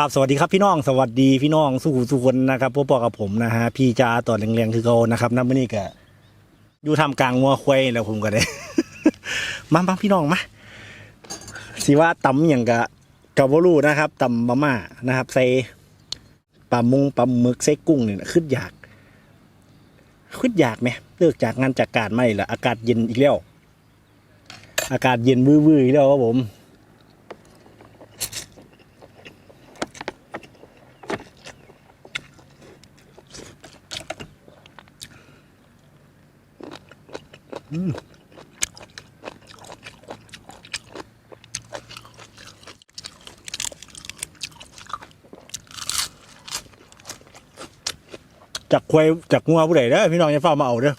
ครับสวัสดีครับพี่น้องสวัสดีพี่น้องสู้ทุคนนะครับพวกปอกับผมนะฮะพี่จาต่อแรงๆคือเขานะครับน้ำมันนี่ก็อยู่ทำกลางงัวควายแล้วผมก็ได้ มาบ้างพี่น้องมาสิว่าตำอย่างกะกับบรูนะครับตำบะม่านะครับใส่ปลามุงปลาหมึกใส่กุ้งเนี่ยขึ้นอยากขึ้นอยากไหมเลิกจากงานจากการไม่ละอากาศเย็นอีกแล้ว อากาศเย็นวื้อๆอีกแล้วครับผม จากควายจากงัวผู้ใดเด้อพี่น้องอย่าเฝ้ามาเอาเด้อ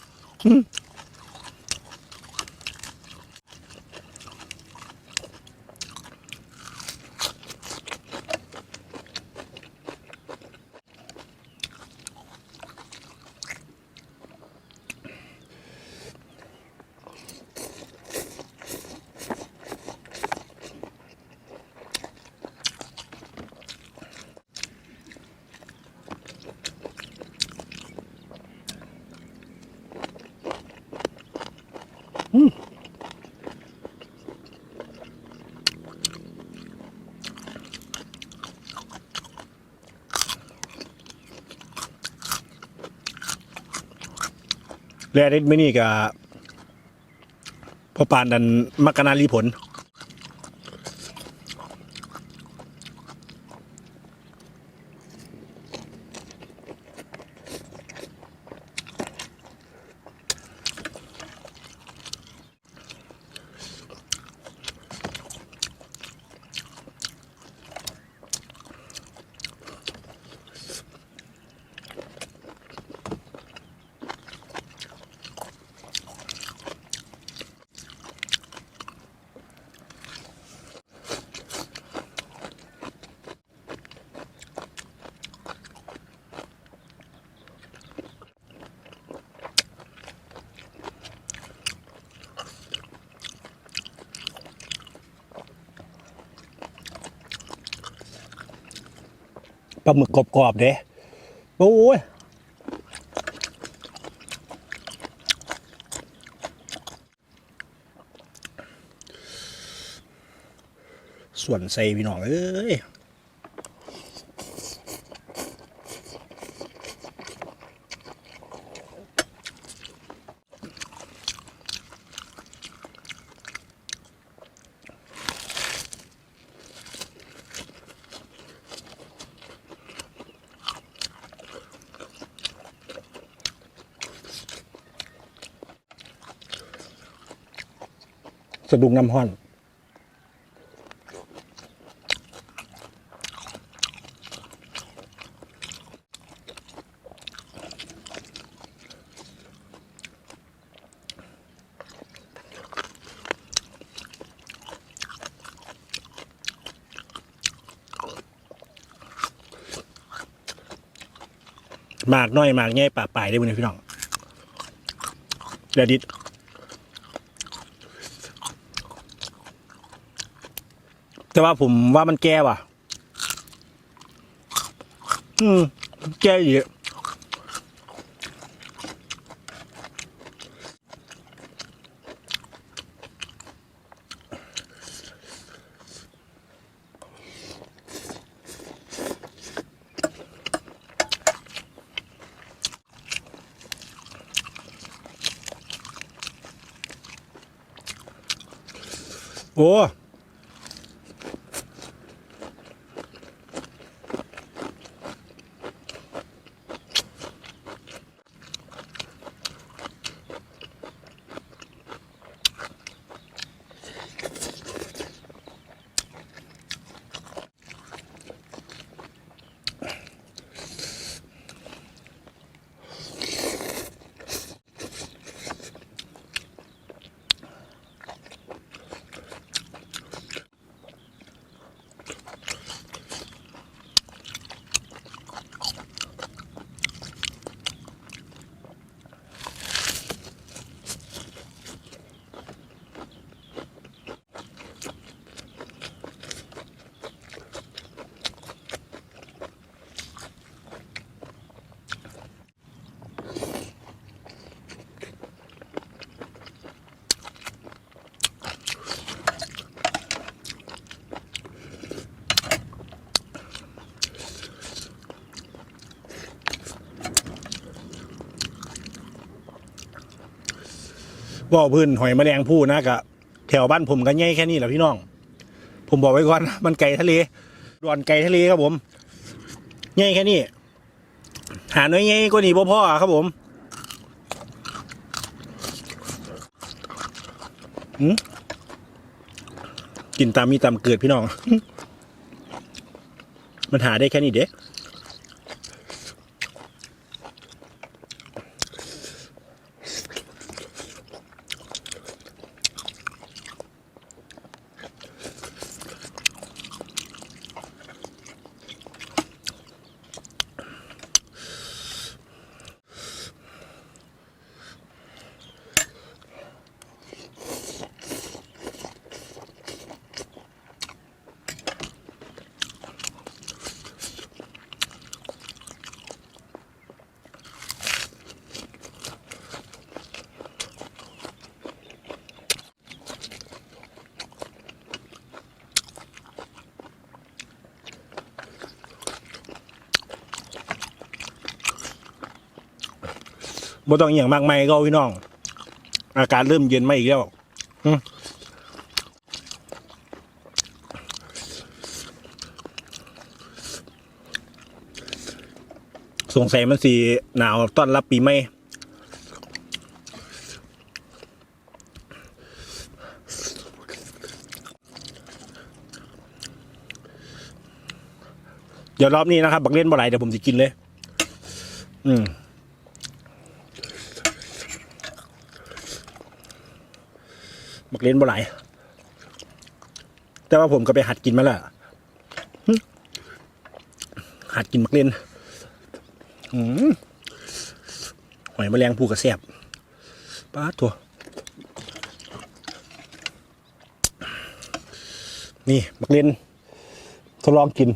แรดเรดไม่นี่กับพ่อปานดันมักกะนาลีผล ลาหมึกกรอบๆเด้โอ้ยส่วนใส่พี่น้องเอ้ย สะดุ้งน้ำห้อน หมากน้อยหมากใหญ่ป่าปลายได้บุญพี่น้องเดี๋ยวดิด แต่ว่าผมว่ามันแก้ว่ะ อืม แก้อีกโอ้ ว่าพื้นหอยแมลงภู่นะกะแถวบ้านผมก็ง่ายแค่นี้แหละพี่น้อง ผมบอกไว้ก่อนมันไก่ทะเลดอนไก่ทะเลครับผมง่ายแค่นี้หาน้อยง่ายกว่านี้พ่อครับผมหืมกินตามมีตามเกิดพี่น้อง มันหาได้แค่นี้เด็ก บ่ต้องอย่างมากมายก็พี่น้อง อากาศเริ่มเย็นมาอีกแล้วสงสัยมันสีหนาวต้อนรับปีใหม่เดี๋ยวรอบนี้นะครับ บักเล่นบ่ไหลเดี๋ยวผมจะกินเลย อืม มักเล่นบ่ไหลายแต่ว่าผมก็ไปหัดกินมาแล้วหัดกินมักเล่นหอยแมลงภูกระแซบป้าตัวนี่มักเล่นทดลองกิน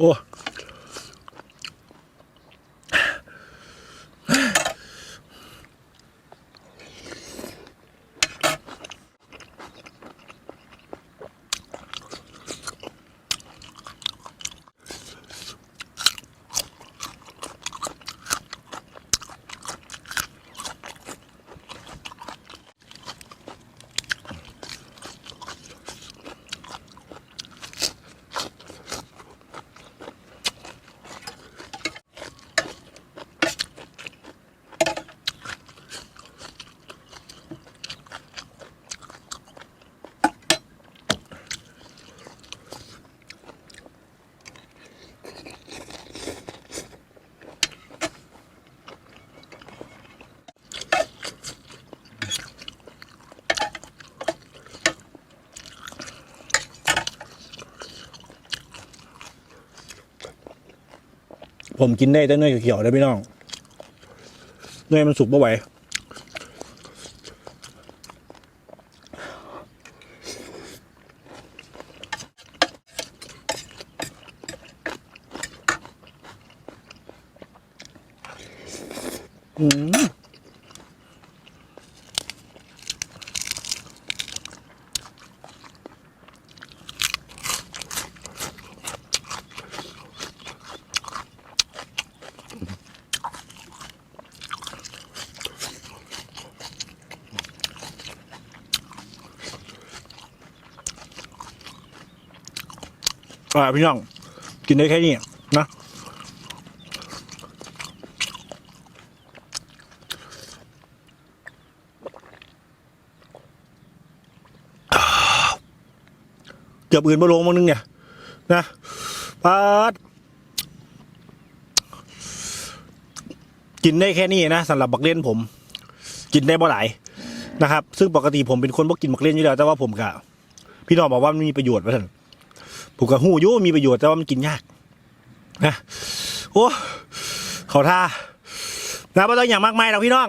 โผมกินได้แต่เนื้อเขียวๆได้พี่น้องเนื้อมันสุกบ่ไหวอืม อ่าพี่น้อง กินได้แค่นี้นะเกือบอื่นมาลงมังนึงเนี่ย นะปาดกินได้แค่นี้นะสำหรับบักเล่นผม กินได้บ่หลายนะครับ ซึ่งปกติผมเป็นคนบ่กินบักเล่นอยู่แล้วแต่ว่าผมกะพี่น้องบอกว่ามันมีประโยชน์ว่าท่าน ผูกกระหูยู่มีประโยชน์แต่ว่ามันกินยากนะโอ้ขอท่านะไม่ต้องอย่างมากมายเราพี่น้อง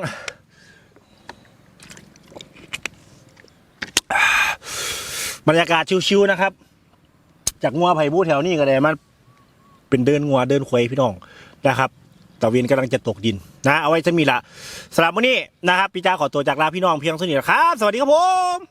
บรรยากาศชิวๆนะครับ จากงัวไผ่บูแถวนี้ก็เลยมันเป็นเดินงัวเดินควยพี่น้องนะครับตะเวียนกำลังจะตกดินนะ เอาไว้จะมีละสำหรับวันนี้นะครับพี่จ้าขอตัวจากลาพี่น้องเพียงเท่านี้นครับ สวัสดีครับผม